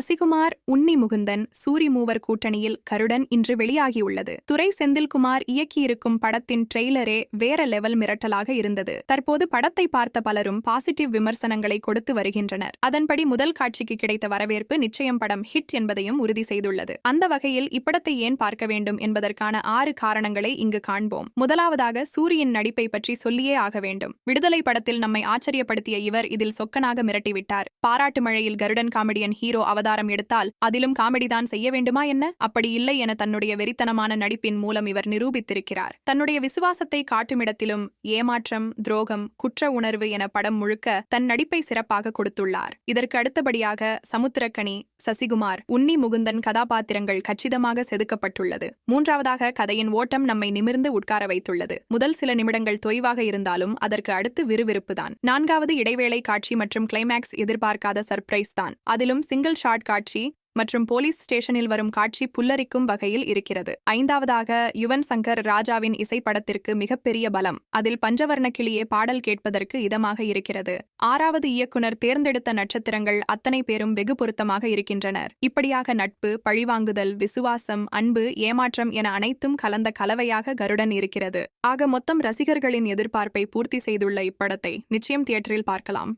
சசிகுமார் உன்னி முகுந்தன் சூரி மூவர் கூட்டணியில் கருடன் இன்று வெளியாகியுள்ளது. துரை செந்தில்குமார் இயக்கியிருக்கும் படத்தின் ட்ரெய்லரே வேற லெவல் மிரட்டலாக இருந்தது. தற்போது படத்தை பார்த்த பலரும் பாசிட்டிவ் விமர்சனங்களை கொடுத்து வருகின்றனர். அதன்படி முதல் காட்சிக்கு கிடைத்த வரவேற்பு நிச்சயம் படம் ஹிட் என்பதையும் உறுதி செய்துள்ளது. அந்த வகையில் இப்படத்தை ஏன் பார்க்க வேண்டும் என்பதற்கான ஆறு காரணங்களை இங்கு காண்போம். முதலாவதாக சூரியின் நடிப்பை பற்றி சொல்லியே ஆக வேண்டும். விடுதலை படத்தில் நம்மை ஆச்சரியப்படுத்திய இவர் இதில் சொக்கனாக மிரட்டிவிட்டார். பாராட்டு மழையில் கருடன் காமெடியன் ஹீரோ அவதாரம் அவதாரம் எடுத்தால் அதிலும் காமெடிதான் செய்ய வேண்டுமா என்ன? அப்படி இல்லை என தன்னுடைய வெறித்தனமான நடிப்பின் மூலம் இவர் நிரூபித்திருக்கிறார். தன்னுடைய விசுவாசத்தை காட்டுமிடத்திலும் ஏமாற்றம் துரோகம் குற்ற உணர்வு என படம் முழுக்க தன் நடிப்பை சிறப்பாக கொடுத்துள்ளார். இதற்கு அடுத்தபடியாக சமுத்திரக்கணி சசிகுமார் உன்னி முகுந்தன் கதாபாத்திரங்கள் கச்சிதமாக செதுக்கப்பட்டுள்ளது. மூன்றாவதாக கதையின் ஓட்டம் நம்மை நிமிர்ந்து உட்கார வைத்துள்ளது. முதல் சில நிமிடங்கள் தொய்வாக இருந்தாலும் அதற்கு அடுத்து விறுவிறுப்புதான். நான்காவது இடைவேளை காட்சி மற்றும் கிளைமேக்ஸ் எதிர்பார்க்காத சர்ப்ரைஸ் தான். அதிலும் சிங்கிள் ஷாட் ஷாட் காட்சி மற்றும் போலீஸ் ஸ்டேஷனில் வரும் காட்சி புல்லரிக்கும் வகையில் இருக்கிறது. ஐந்தாவதாக யுவன் சங்கர் ராஜாவின் இசைப்படத்திற்கு மிகப்பெரிய பலம். அதில் பஞ்சவர்ண கிளியே பாடல் கேட்பதற்கு இதமாக இருக்கிறது. ஆறாவது இயக்குனர் தேர்ந்தெடுத்த நட்சத்திரங்கள் அத்தனை பேரும் வெகு பொருத்தமாக இருக்கின்றனர். இப்படியாக நட்பு பழிவாங்குதல் விசுவாசம் அன்பு ஏமாற்றம் என அனைத்தும் கலந்த கலவையாக கருடன் இருக்கிறது. ஆக மொத்தம் ரசிகர்களின் எதிர்பார்ப்பை பூர்த்தி செய்துள்ள இப்படத்தை நிச்சயம் தியேட்டரில் பார்க்கலாம்.